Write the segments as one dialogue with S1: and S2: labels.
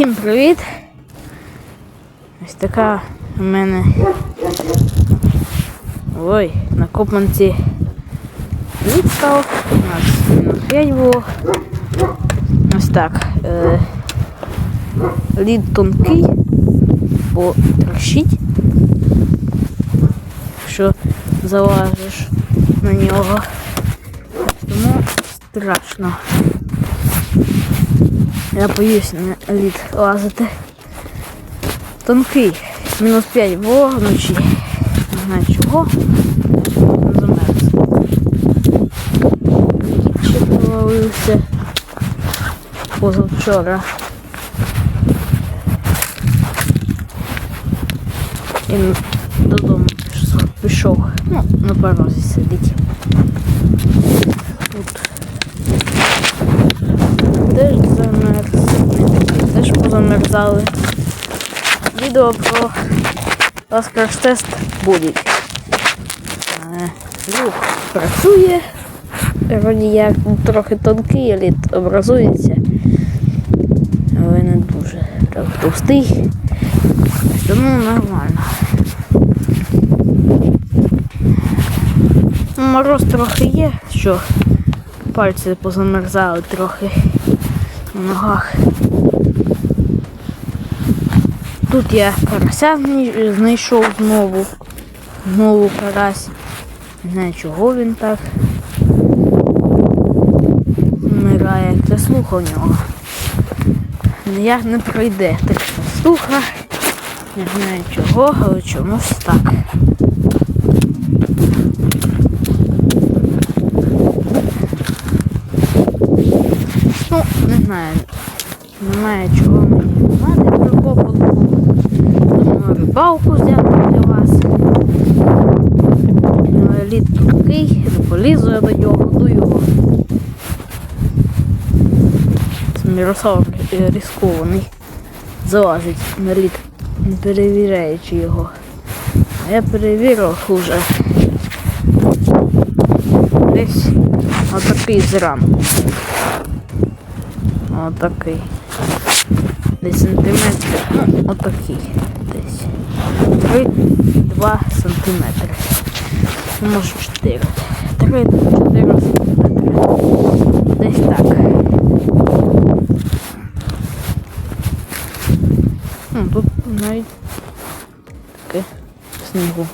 S1: Всім привіт! Ось така у мене ой, на копанці лід став. У нас мінус 5 було. Ось так. Е, лід тонкий, бо трощить. Якщо залазиш на нього. Тому страшно. Я боюсь на лід лазити. Тонкий. Мінус 5 було. Не знаю чого. Замерз. Ще провалився позавчора. І додому пішов. Ну, на порозі сидить. Тут теж замерз. Теж. Відео про Ласкарш-тест буде. Е, Люк працює. Вроді як трохи тонкий, лід образується. Але не дуже товстий. Тому нормально. Мороз трохи є, що пальці позамерзали трохи на ногах. Тут я карася знайшов знову. Знову карась. Не знаю чого він так вмирає. Це слуха у нього. Ніяк не пройде. Так що слуха. Не знаю чого, але чомусь так. Ну, не знаю. Немає чого мені мати прикопу. Рибалку взяти для вас. Лід тонкий, не полізу я до нього, году його. Це Мирослав е, рискований. Залазить на лід, не перевіряючи його. А я перевірив уже. Десь отакий зранку. Отакий. Десь сантиметр. Отакий. Десь. 3-2 сантиметри. Ну, Може 4. 3-4 сантиметри. Десь так. Ну, тут навіть таке снігу.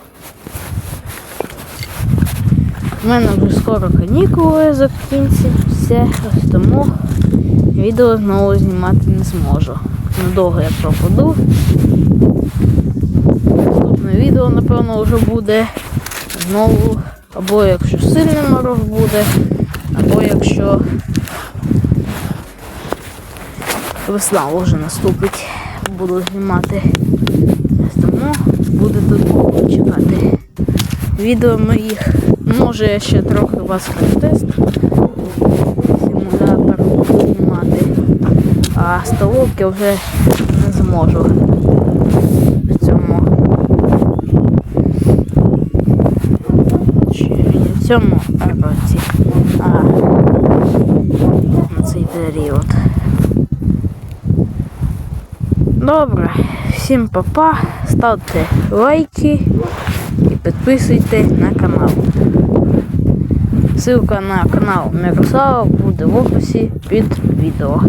S1: У мене вже скоро канікули закінчаться, ось тому відео знову знімати не зможу. Надовго я пропаду. Наступне відео, напевно, вже буде знову, або якщо сильний мороз буде, або якщо весна вже наступить, буду знімати. Тому буде тут чекати. Відео моїх. Може я ще трохи вас тест симулятор буду знімати. А столовки вже не зможу в цьому. Чи не в цьому році, а на цей період. Добре, всім папа, ставте лайки і підписуйте на канал. Ссылка на канал Мирослава буде в описі під відео.